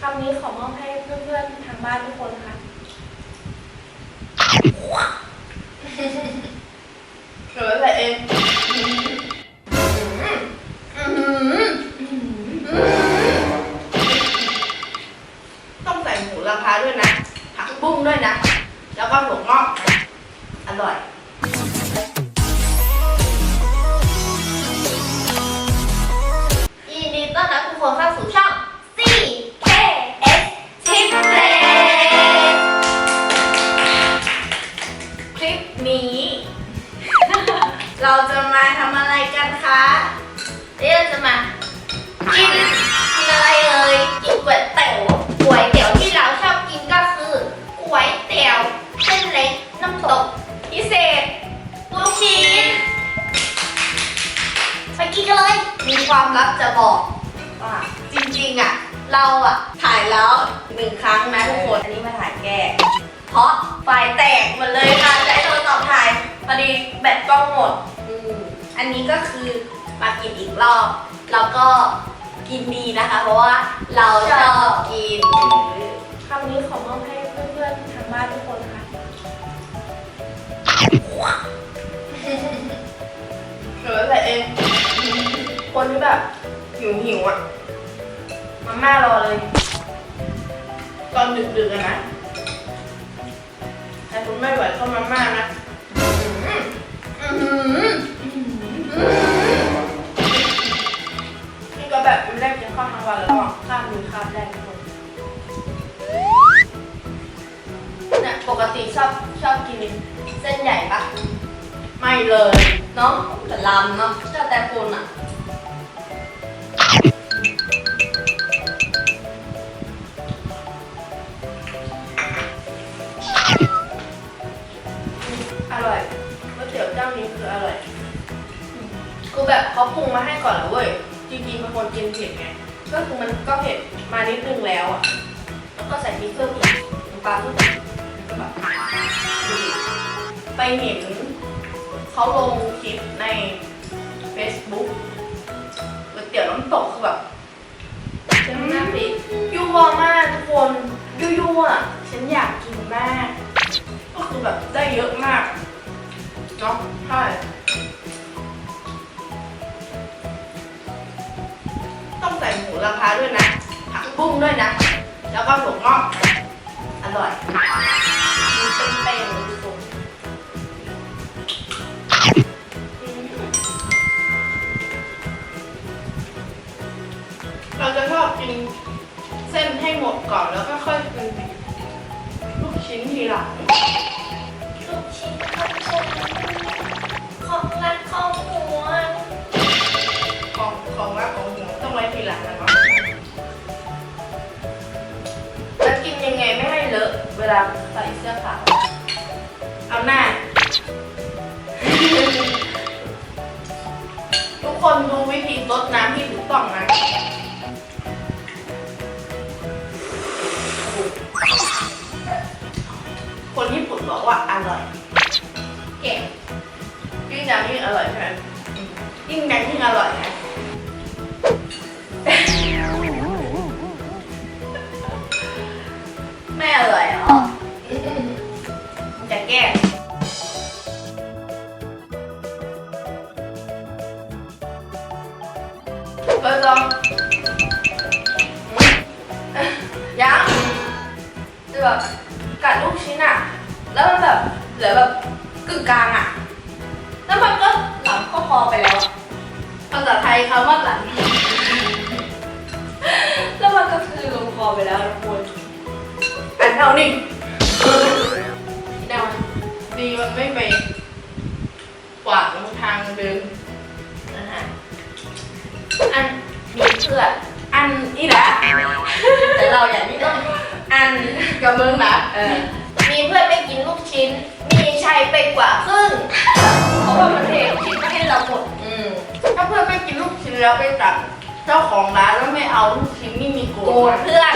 คำนี้ขอมอบให้เพื่อนๆทางบ้านทุกคนนะคะเหลื เราจะมาทำอะไรกันคะเดี๋ยวเราจะมากินกินอะไรเอ่ยกินก๋วยเตี๋ยวก๋วยเตี๋ยวที่เราชอบกินก็คือก๋วยเตี๋ยวเส้นเล็กน้ำตก พิเศษลูกชิ้นไปกินกันเลย มีความลับจะบอกว่าจริงๆอะ เราอะ ถ่ายแล้วหนึ่งครั้งนะทุกคน อันนี้มาถ่ายแก้เพราะไฟแตกหมดเลยค่ะใช้โทรศัพท์ ถ่ายพอดีแบตกล้องหมดอืมอันนี้ก็คือมากินอีกรอบ แล้วก็กินดีนะคะ เพราะว่าเราชอบกิน คำนี้ขอมอบให้เพื่อนๆทางบ้านทุกคนนะคะเหลือแต่เอง คนที่แบบหิวหิวๆอะ มาม่ารอเลย ตอนดึกๆอะนะแต่คุณไม่ไหวก็มาม่านะ ชอบชอบกินเส้นใหญ่ปะไม่เลยเนาะแต่ลำเนาะเจ้าแต่ปูนอะอร่อยก๋วยเตี๋ยวเจ้านี้คืออร่อยคือแบบเขาปรุงมาให้ก่อนแล้วเว้ยจริงๆเป็นคนกินเผ็ดไงก็คือมันก็เผ็ดมานิดนึงแล้วอะแล้วก็ใส่พริกเพิ่มอีกน้ำปลาเพิ่มอีก แบบไปเห็นเขาลงคลิปใน Facebook ก๋วยเตี๋ยวน้ำตกคือแบบฉันน่าปิยั่วมากทุกคนยั่วๆฉันอยากกินมาก ก็คือแบบได้เยอะมากเนาะใช่ต้องใส่หมูราคาด้วยนะผักบุ้งด้วยนะ แล้วก็ถั่วงอก ร่อยมีเป็นเป้งๆทุกคนเราจะชอบกินเส้นให้หมดก่อนแล้วก็ค่อยกินลูกชิ้นทีหลัง อะเวลาใส่เสื้อขาวเอาหน้า ทุกคนดูวิธีรดน้ำที่ถูกต้องนะคนญี่ปุ่นบอกว่าอร่อย เก่งยิ่งดังยิ่งอร่อยใช่ไหมยิ่งดังยิ่งอร่อยนะ แบบกัดลูกชิ้นอะแล้วมันแบบเหลือแบบกึ่งกลางอะแล้วมันก็หลังก็พอไปแล้วอะภาษาไทยคำว่าหลัง แล้วมันก็คือลงคอไปแล้วทุกคนอันเท่านี้ได้ไหมดีมันไม่ไปขวางทางเดินนะฮะอันมีเพื่อนอันนี่แหละแต่เราอย่างนี้ต้อง อันกับมึงนะเออมีเพื่อนไม่กินลูกชิ้น มีชัยไปกว่าครึ่งเพราะว่ามันเทลูกชิ้นมาให้เราหมดอืมถ้าเพื่อนไม่กินลูกชิ้นแล้วไปตัดเจ้าของร้านแล้วไม่เอาลูกชิ้นนี่มีโกรโกรธธเพื่อน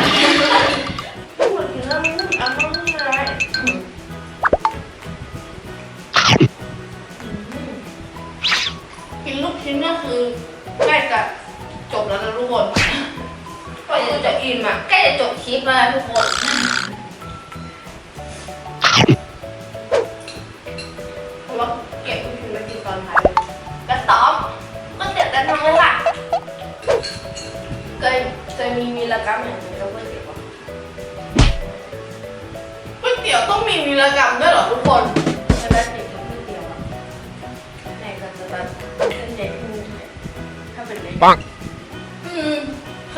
พูดถึงเรื่องนี้เอาต้องอะไรกินลูกชิ้นก็คือใกล้จะจบแล้วนะทุกคน ก็จะกูจะอิ่มอะใกล้จะจบคลิปแล้วนะทุกคนเพราะว่าเก็บลูกชิ้นไว้กินตอนท้ายกระต๊อบก็เดี๋ยวกันทำเลยค่ะเคยเคยมีวีรกรรมอย่างนี้กับก๋วยเตี๋ยวปะก๋วยเตี๋ยวต้องมีวีรกรรมด้วยเหรอทุกคนจะได้ติดกับก๋วยเตี๋ยวอะไหนก็จะแบบเส้นใหญ่ขึ้นถ้าเป็นเล็กปังอืมเ